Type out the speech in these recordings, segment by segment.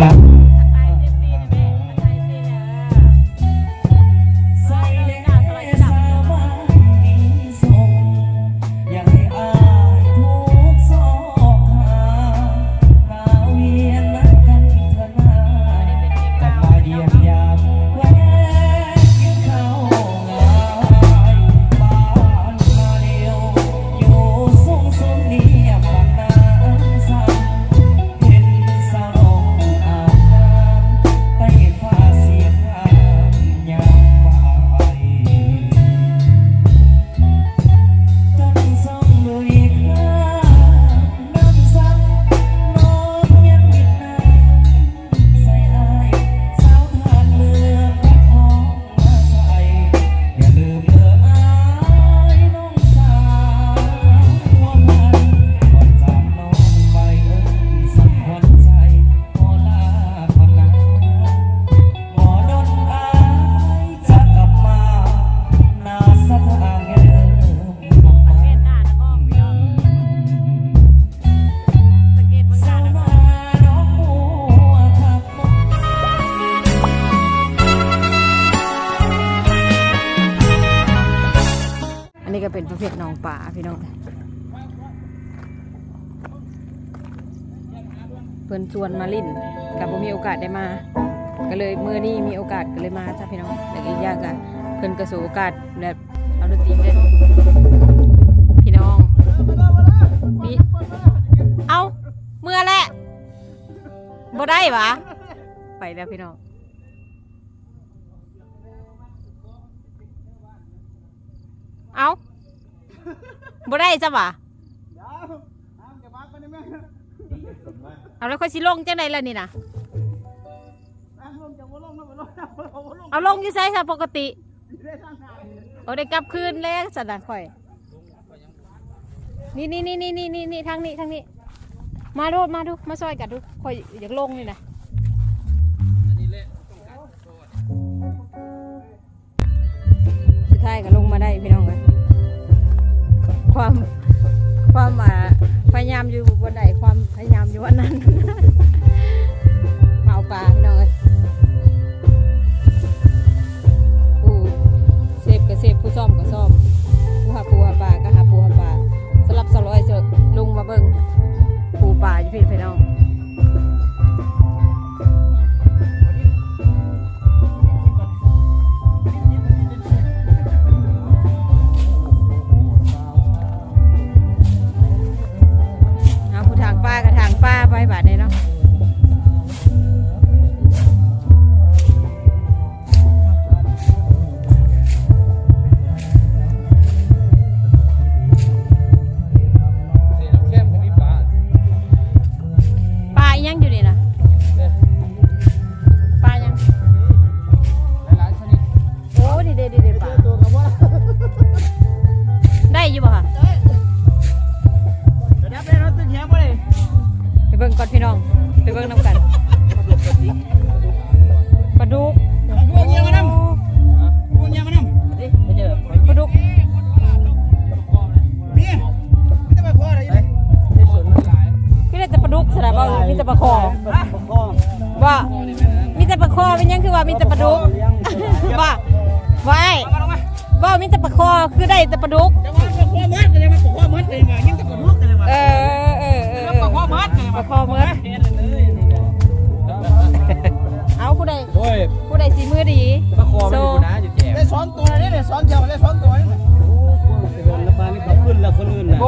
ทั ป่าพี่น้องเพิ่นชวนมาลิ่นกับผมมีโอกาสได้มา ก็เลยเมื่อนี้มีโอกาสก็เลยมาจ้ะพี่น้องแต่อีกอย่างก็เพิ่นก็สู่โอกาสแบบเอาดนตรีมาเล่นพี่น้องมีเอาเมื่อแหละบ่ได้หวะไปแล้วพี่น้องเอา บ่ได้จ้ะหวะเอาแล้วค่อยสิลงจังไดล่ะนี่นะเอาลงอยู่ใช่ค่ะปกติเอาได้กลับคืนแล้วสันดานข่อยนี่นี่นี่นี่นี่นี่นี่ทางนี้ทางนี้ มาดูมาดูมาซอยกันดูข่อยอยากลงนี่นะ ปูปล ก่อนพี่น้อง ไปเบิ่งน้ำกันปลาดุกพวกเงี้ยมานั่งพวกเงี้ยมานั่งม่เจอปลาดุกนี่ยไม่ต้องไปพ่ออะไรเลยที่สวนหลายพี่ได้แต่ปลาดุกสระบ่มีแต่ปลาคอพ่อว่ามีแต่ปลาคอเป็นยังคือว่ามีแต่ปลาดุกว่าว่าไอ้มาลงมาว่ามีแต่ปลาคอคือได้แต่ปลาดุกจะว่าพ่อมัดเลยมาพ่อมัดเลยมายิ่งตะกุกเลยมาเออเออเออเออ พ่อมัดเลยปมาลาคอเมื่อเอาผู้ใดโอ้ยผู้ใดสีมือดีปลาคอมันอยู่นะอยู่แจมได้สอนตัวนี่เนี่ยสอนเดียวได้สอนตัวนี่โอ้แล้วปลานี่เขาขึ้นแล้วคนอื่นนะ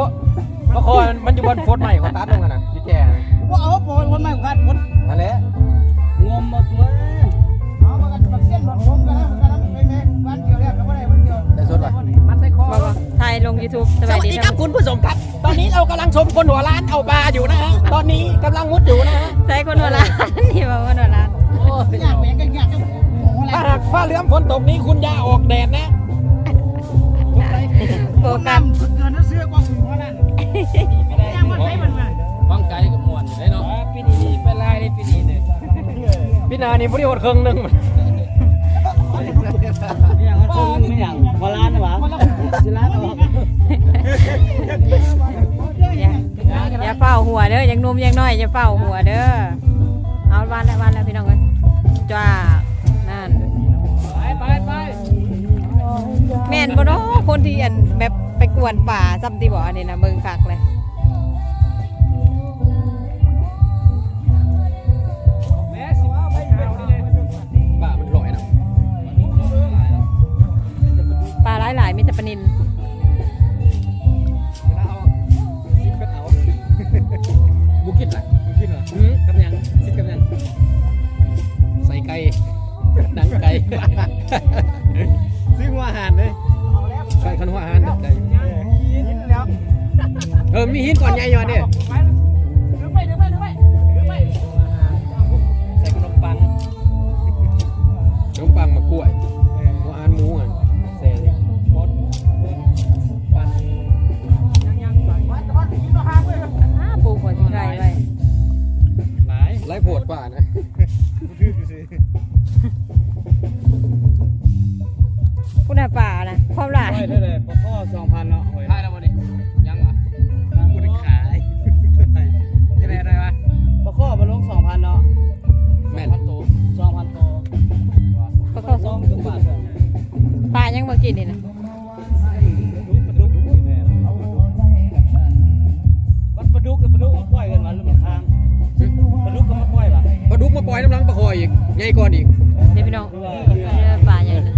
ปลาคอมันอยู่บนโฟดใหม่ของตัดลงกันนะอยู่แจมว่าเอาปอนคนใหม่ของการพุทธนั่นแหละงมมาตัวเอามากันมาเส้นมาผมกันนะกันนะไปแม่บ้านเกี่ยวแล้วก็ไม่ได้บ้านเกี่ยวได้สดป่ะมันใส่คอบอกว่าถ่ายลง YouTube สสบายวัสดีดีนะครับคุณผู้ชมครับตอนนี้เรา กำลังชมคนหัวร้านเอาปลาอยู่นะฮะ ตอนนี้กำลังมุดอยู่นะฮะใช่คนหัวล้านนี่บอกคนหัวล้านโอ้ยยากแม่งกันยากจังโอ้โหถ้าหากฟ้าเหลือมฝนตกนี้คุณอย่าออกแดดนะ โฟกัสเกินเสื้อกว่าคุณหัวนั่นยากมันใช้มันมาฟังไกลกับมวนอยู่ได้เนาะปีนี้นี่เป็นไรในปีนี้เนี่ยพี่นานี่บริโภคเครื่องหนึงมันอย่างนั้นไม่อย่างหัวล้านนะวะสิล้านออกอ เฝ้าหัวเด้อยังนุ่มยังน้อยจะเฝ้าหัวเด้อเอาวันละวันจ้านั่นไปไปไปแม่นบ่เนาะคนที่อันแบบไปกวนป่าซ้ำที่บ่อันนี้นะเบิ่งคักเลย กินนี่นะวัดปลาดุกกับปลาดุกมาปล่อยกันมาแล้วมันค้างปลาดุกก็มาปล่อยป่ะปลาดุกมาปล่อยน้ำลังปลาคอยอีกใหญ่ก่อนอีกเดี๋ยวพี่น้องอันนี้ปลาใหญ่นะ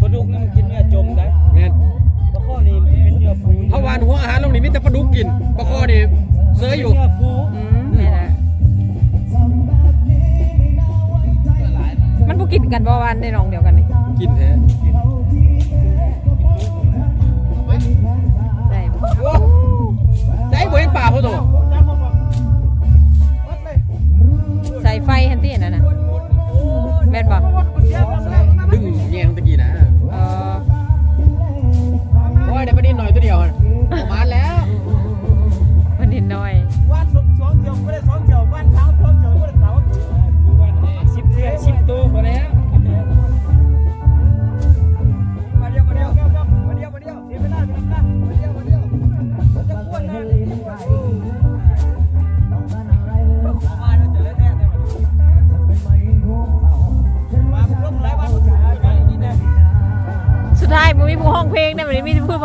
ปลาดุกนี่มันกินเนื้อจมได้แม่นปลาข้อนี่มันเป็นเนื้อฟูเพราะวานหัวอาหารลงนี่มีแต่ปลาดุกกินปลาคอนี่เซยอยู่เนื้อฟูอืมแม่นอะมันบ่กินกันบ่วันในหนองเดียวกันนี่กินแท้ ใจบ่เห็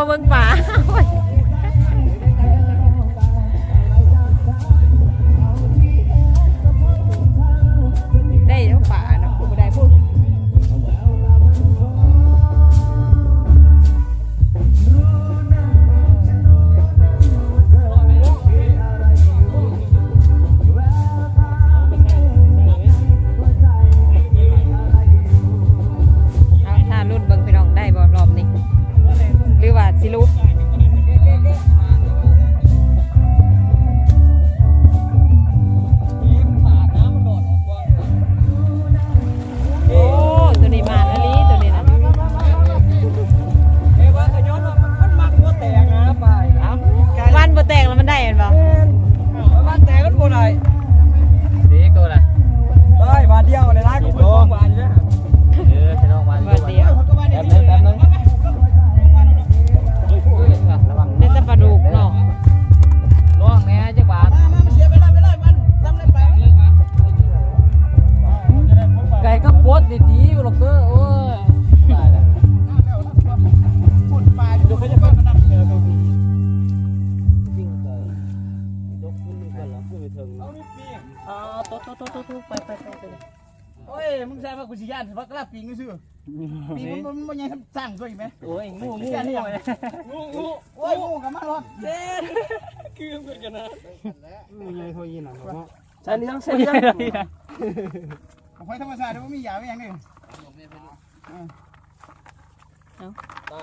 บ่ ต๊ะโต๊ะโต๊ะโต๊ะไปไปไปไปโอ้ย มึงใช่ว่ากูสิยานว่ากระปีงซื่อปีมันมันมันยังสร้างตัวอีกไหมโอ้ยงูงูแค่นี้งูงูงูโอ้ยงูกับมันหรอกเด่นคือเหมือนกันนะงูใหญ่เขายินอะใช่เลี้ยงใช่เลี้ยงของไฟธรรมชาติมันมียาไม่ยังนี่ได้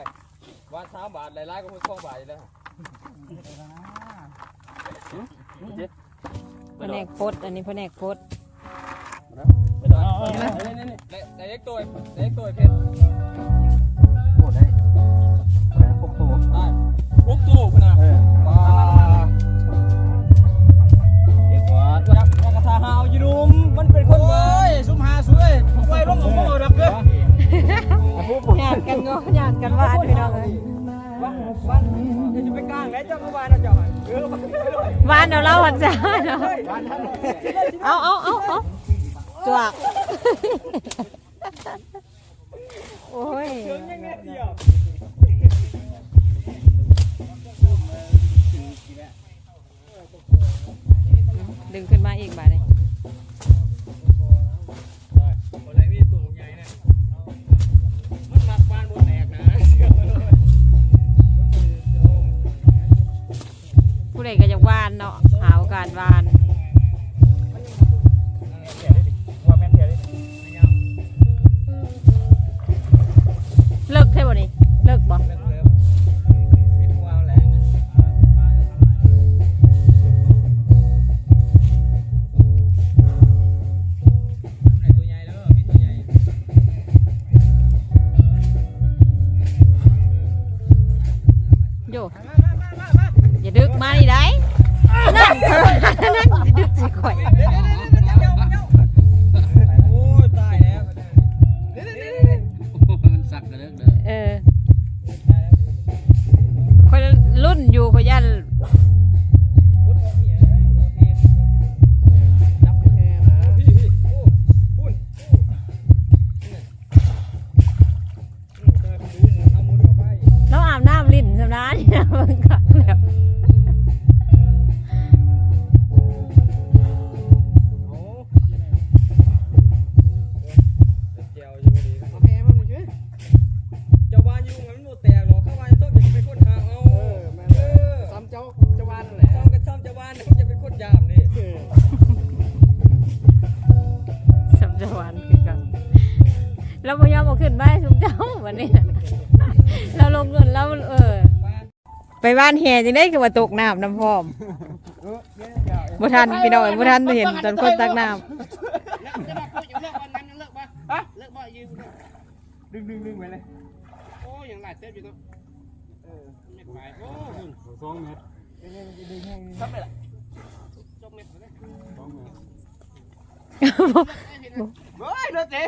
วันสามบาทหลายๆก็พูดสองบาทอยู่แล้วแผนกโพดอันนี้แผนกโพดได้เล็กตั วได้เล็กตัวเพชรโอ้ได้แปดหกตัวได้พวกตู้พนเออปลาเด็กวัดยักษ์กระทาหาวยูรุมมันเป็นคนโอ้ยสุมหาสวยไฟลงกับพ่อรับเด้อญาติกันก็ญาติกันว่าอันพี่น้องเอ้ยบ้านบ้านจะไปกลางไหนเจ้าเมื่อวานเราจ่อยเออวานเดี๋ยวเราหันจ้าเนาะเอาเอาเอาเอาจวก ผู้ใดก็จะวานเนาะหาวการวานเลิกเท่านี้เลิกบอก เธอหานั่งสิดึกสิข่อย วันนี้ เราลงเงินแล้วเออ ไปบ้านแห่จังได้คือว่าตกน้ำน้ำพร้อมบ่ทันพี่น้องบ่ทันเห็นตอนคนตักน้ดึงดึงดึงไปเลยโอ้ยังหลายเต็มอยู่เนาะเออไม่ไปโอ้คุณสองเมตรซับไปละสองเมตรเลยเฮ้ยเด้อเจ๊